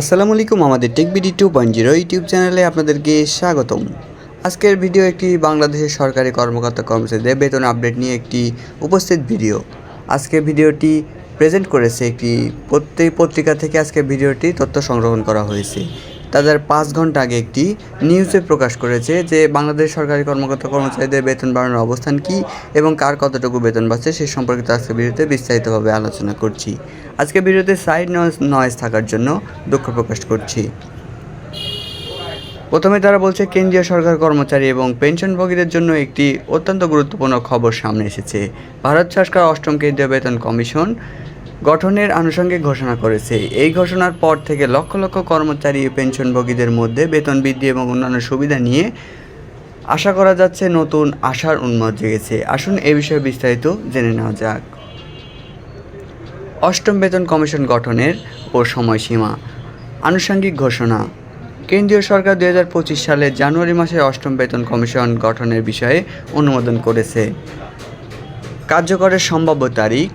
আসসালামু আলাইকুম, আমাদের Tech BD two point zero YouTube চ্যানেলে আপনাদেরকে স্বাগতম। আজকের ভিডিও একটি বাংলাদেশের সরকারি কর্মকর্তা কর্মচারীদের বেতন আপডেট নিয়ে একটি উপস্থিত ভিডিও আজকের ভিডিওটি প্রেজেন্ট করেছে একটি প্রত্যেক পত্রিকা থেকে আজকের ভিডিওটি তথ্য সংগ্রহণ করা হয়েছে। তাদের পাঁচ ঘণ্টা আগে একটি নিউজে প্রকাশ করেছে যে বাংলাদেশ সরকারি কর্মকর্তা কর্মচারীদের বেতন বাড়ানোর অবস্থান কী এবং কার কতটুকু বেতন বাড়ছে সে সম্পর্কিত আজকে ভিডিওতে বিস্তারিতভাবে আলোচনা করছি। আজকে ভিডিওতে সাইড নয়েজ থাকার জন্য দুঃখ প্রকাশ করছি। প্রথমে তারা বলছে, কেন্দ্রীয় সরকার কর্মচারী এবং পেনশনভোগীদের জন্য একটি অত্যন্ত গুরুত্বপূর্ণ খবর সামনে এসেছে। ভারত সরকার অষ্টম কেন্দ্রীয় বেতন কমিশন গঠনের আনুষঙ্গিক ঘোষণা করেছে। এই ঘোষণার পর থেকে লক্ষ লক্ষ কর্মচারী পেনশনভোগীদের মধ্যে বেতন বৃদ্ধি এবং অন্যান্য সুবিধা নিয়ে আশা করা যাচ্ছে নতুন আশার উন্মাদ জেগেছে। আসুন এ বিষয়ে বিস্তারিত জেনে নেওয়া যাক। অষ্টম বেতন কমিশন গঠনের ও সময়সীমা। আনুষঙ্গিক ঘোষণা। কেন্দ্রীয় সরকার দুই হাজার পঁচিশ সালের জানুয়ারি মাসে অষ্টম বেতন কমিশন গঠনের বিষয়ে অনুমোদন করেছে। কার্যকরের সম্ভাব্য তারিখ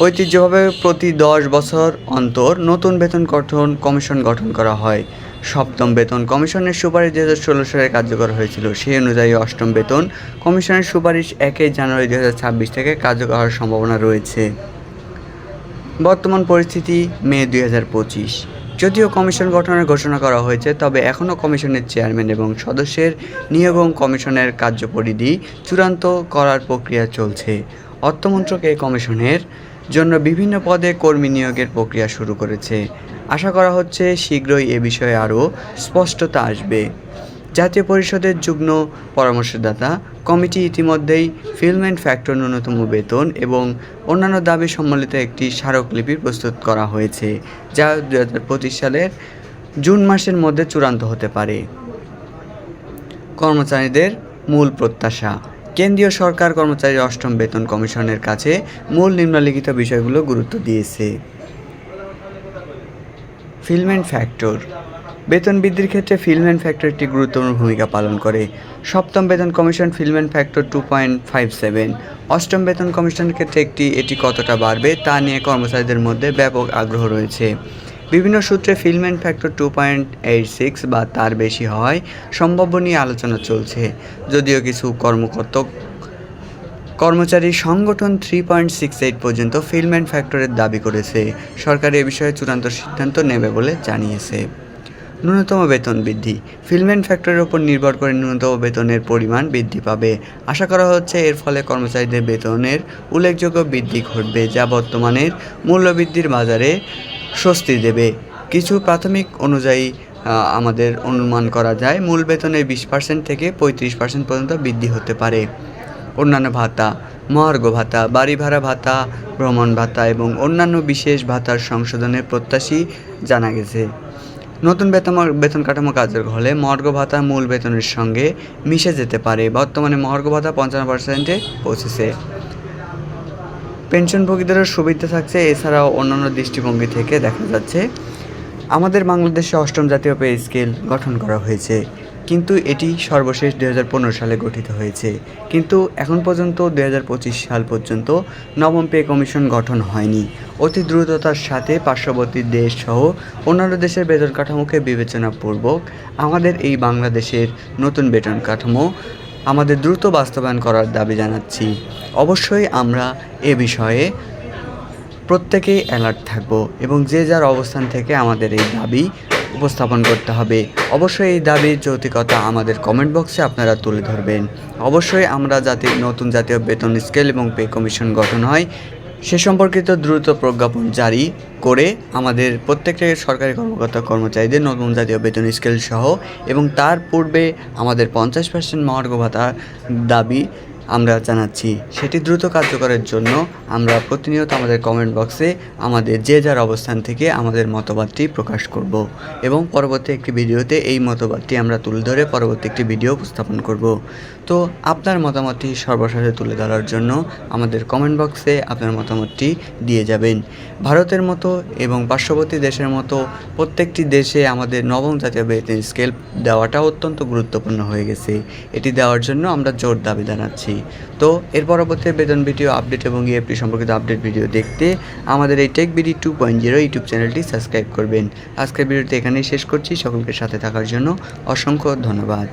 ঐতিহ্যভাবে প্রতি দশ বছর অন্তর নতুন বেতন গঠন কমিশন গঠন করা হয়। সপ্তম বেতন কমিশনের সুপারিশ দু হাজার ষোলো সালে কার্যকর হয়েছিল। সেই অনুযায়ী অষ্টম বেতন কমিশনের সুপারিশ একই জানুয়ারি দু হাজার ছাব্বিশ থেকে কার্যকর হওয়ার সম্ভাবনা রয়েছে। বর্তমান পরিস্থিতি, মে দুই হাজার পঁচিশ। যদিও কমিশন গঠনের ঘোষণা করা হয়েছে, তবে এখনও কমিশনের চেয়ারম্যান এবং সদস্যের নিয়োগ কমিশনের কার্যপরিধি চূড়ান্ত করার প্রক্রিয়া চলছে। অর্থমন্ত্রক এই কমিশনের জন্য বিভিন্ন পদে কর্মী নিয়োগের প্রক্রিয়া শুরু করেছে। আশা করা হচ্ছে শীঘ্রই এ বিষয়ে আরও স্পষ্টতা আসবে। জাতীয় পরিষদের যুগ্ম পরামর্শদাতা কমিটি ইতিমধ্যেই ফিল্ম অ্যান্ড ফ্যাক্টর ন্যূনতম বেতন এবং অন্যান্য দাবি সম্বলিত একটি স্মারকলিপি প্রস্তুত করা হয়েছে, যা দু হাজার পঁচিশ সালের জুন মাসের মধ্যে চূড়ান্ত হতে পারে। কর্মচারীদের মূল প্রত্যাশা কেন্দ্রীয় সরকার কর্মচারী অষ্টম বেতন কমিশনের কাছে মূল নিম্নলিখিত বিষয়গুলো গুরুত্ব দিয়েছে। ফিল্ম অ্যান্ড ফ্যাক্টর। বেতন বৃদ্ধির ক্ষেত্রে ফিল্ম অ্যান্ড ফ্যাক্টর একটি গুরুত্বপূর্ণ ভূমিকা পালন করে। সপ্তম বেতন commission fitment and factor two point five seven. অষ্টম বেতন কমিশনের ক্ষেত্রে একটি, এটি কতটা বাড়বে তা নিয়ে কর্মচারীদের মধ্যে ব্যাপক আগ্রহ রয়েছে। বিভিন্ন সূত্রে fitment and factor two point eight six বা তার বেশি হওয়ায় সম্ভাব্য নিয়ে আলোচনা চলছে। যদিও কিছু কর্মকর্তা কর্মচারী সংগঠন থ্রি পয়েন্ট সিক্স এইট পর্যন্ত ফিল্ম অ্যান্ড ফ্যাক্টরের দাবি করেছে। সরকার এ বিষয়ে চূড়ান্ত সিদ্ধান্ত নেবে বলে জানিয়েছে। ন্যূনতম বেতন বৃদ্ধি। ফিল্ম অ্যান্ড ফ্যাক্টরির উপর নির্ভর করে ন্যূনতম বেতনের পরিমাণ বৃদ্ধি পাবে। আশা করা হচ্ছে এর ফলে কর্মচারীদের বেতনের উল্লেখযোগ্য বৃদ্ধি ঘটবে। যা বর্তমানের মূল্যবৃদ্ধির বাজারে স্বস্তি দেবে। কিছু প্রাথমিক অনুযায়ী আমাদের অনুমান করা যায়, মূল বেতনের বিশ পার্সেন্ট থেকে পঁয়ত্রিশ পার্সেন্ট পর্যন্ত বৃদ্ধি হতে পারে। অন্যান্য ভাতা, মহার্ঘ ভাতা, বাড়ি ভাড়া ভাতা, ভ্রমণ ভাতা এবং অন্যান্য বিশেষ ভাতার সংশোধনের প্রত্যাশী জানা গেছে। নতুন বেতন বেতন কাঠামো কার্যকর হলে মহার্ঘ ভাতা মূল বেতনের সঙ্গে মিশে যেতে পারে। বর্তমানে মহার্ঘ ভাতা পঞ্চান্ন পার্সেন্টে পৌঁছেছে। পেনশনভোগীদেরও সুবিধা থাকছে, এছাড়াও অন্যান্য দৃষ্টিভঙ্গি থেকে দেখা যাচ্ছে। আমাদের বাংলাদেশে অষ্টম জাতীয় পে স্কেল গঠন করা হয়েছে, কিন্তু এটি সর্বশেষ দুই হাজার পনেরো সালে গঠিত হয়েছে। কিন্তু এখন পর্যন্ত দুই হাজার পঁচিশ সাল পর্যন্ত নবম পে কমিশন গঠন হয়নি। অতি দ্রুততার সাথে পার্শ্ববর্তী দেশ সহ অন্যান্য দেশের বেতন কাঠামোকে বিবেচনাপূর্বক আমাদের এই বাংলাদেশের নতুন বেতন কাঠামো আমাদের দ্রুত বাস্তবায়ন করার দাবি জানাচ্ছি। অবশ্যই আমরা এ বিষয়ে প্রত্যেকেই অ্যালার্ট থাকব এবং যে যার অবস্থান থেকে আমাদের এই দাবি উপস্থাপন করতে হবে। অবশ্যই এই দাবির যৌতিকতা আমাদের কমেন্ট বক্সে আপনারা তুলে ধরবেন। অবশ্যই আমরা যাতে নতুন জাতীয় বেতন স্কেল এবং পে কমিশন গঠন হয়। সে সম্পর্কিত দ্রুত প্রজ্ঞাপন জারি করে আমাদের প্রত্যেকটা সরকারি কর্মকর্তা কর্মচারীদের নতুন জাতীয় বেতন স্কেল সহ এবং তার পূর্বে আমাদের পঞ্চাশ পার্সেন্ট মহার্ঘ ভাতা দাবি আমরা জানাচ্ছি। সেটি দ্রুত কার্যকরের জন্য আমরা প্রতিনিয়ত আমাদের কমেন্ট বক্সে আমাদের যে যার অবস্থান থেকে আমাদের মতবাদটি প্রকাশ করব এবং পরবর্তী একটি ভিডিওতে এই মতবাদটি আমরা তুলে ধরে পরবর্তী একটি ভিডিও উপস্থাপন করব। তো আপনার মতামতটি সর্বশেষে তুলে ধরার জন্য আমাদের কমেন্ট বক্সে আপনার মতামতটি দিয়ে যাবেন। ভারতের মতো এবং পার্শ্ববর্তী দেশের মতো প্রত্যেকটি দেশে আমাদের নবম জাতীয় বেতন স্কেল দেওয়াটা অত্যন্ত গুরুত্বপূর্ণ হয়ে গেছে। এটি দেওয়ার জন্য আমরা জোর দাবি জানাচ্ছি। করছি তো এর পরবর্তী বেতন ভিডিও আপডেট এবং ইএফটি সম্পর্কিত আপডেট ভিডিও দেখতে আমাদের এই Tech BD two point zero YouTube চ্যানেলটি সাবস্ক্রাইব করবেন। আজকের ভিডিওটি এখানেই শেষ করছি। সকলকে সাথে থাকার জন্য অসংখ্য ধন্যবাদ।